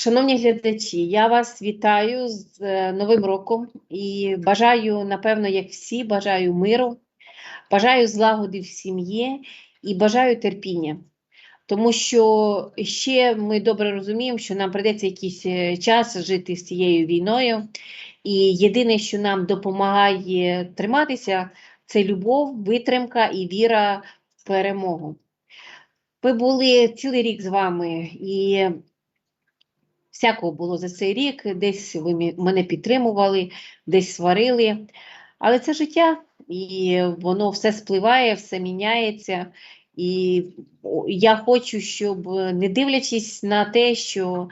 Шановні глядачі, я вас вітаю з е, Новим роком і бажаю, напевно, як всі, бажаю миру, бажаю злагоди в сім'ї і бажаю терпіння. Тому що ще ми добре розуміємо, що нам прийдеться якийсь е, час жити з цією війною. І єдине, що нам допомагає триматися, це любов, витримка і віра в перемогу. Ми були цілий рік з вами і всякого було за цей рік. Десь ви мене підтримували, десь сварили. Але це життя, і воно все спливає, все міняється. І я хочу, щоб, не дивлячись на те, що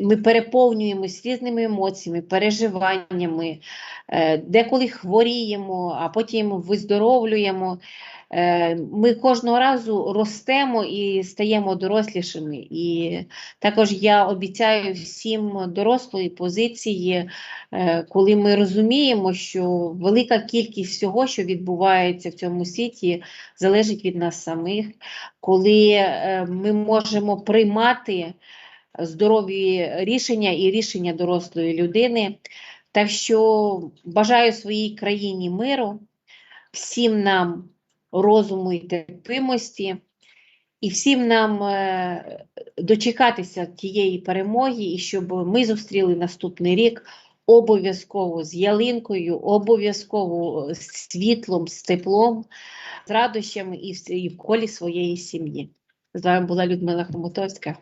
ми переповнюємось різними емоціями, переживаннями, е, деколи хворіємо, а потім виздоровлюємо. Е, Ми кожного разу ростемо і стаємо дорослішими. І також я обіцяю всім дорослої позиції, е, коли ми розуміємо, що велика кількість всього, що відбувається в цьому світі, залежить від нас самих, коли е, ми можемо приймати здорові рішення і рішення дорослої людини. Так що бажаю своїй країні миру, всім нам розуму і терпимості, і всім нам е, дочекатися тієї перемоги, і щоб ми зустріли наступний рік обов'язково з ялинкою, обов'язково з світлом, з теплом, з радощами і в, колі своєї сім'ї. З вами була Людмила Хомутовська.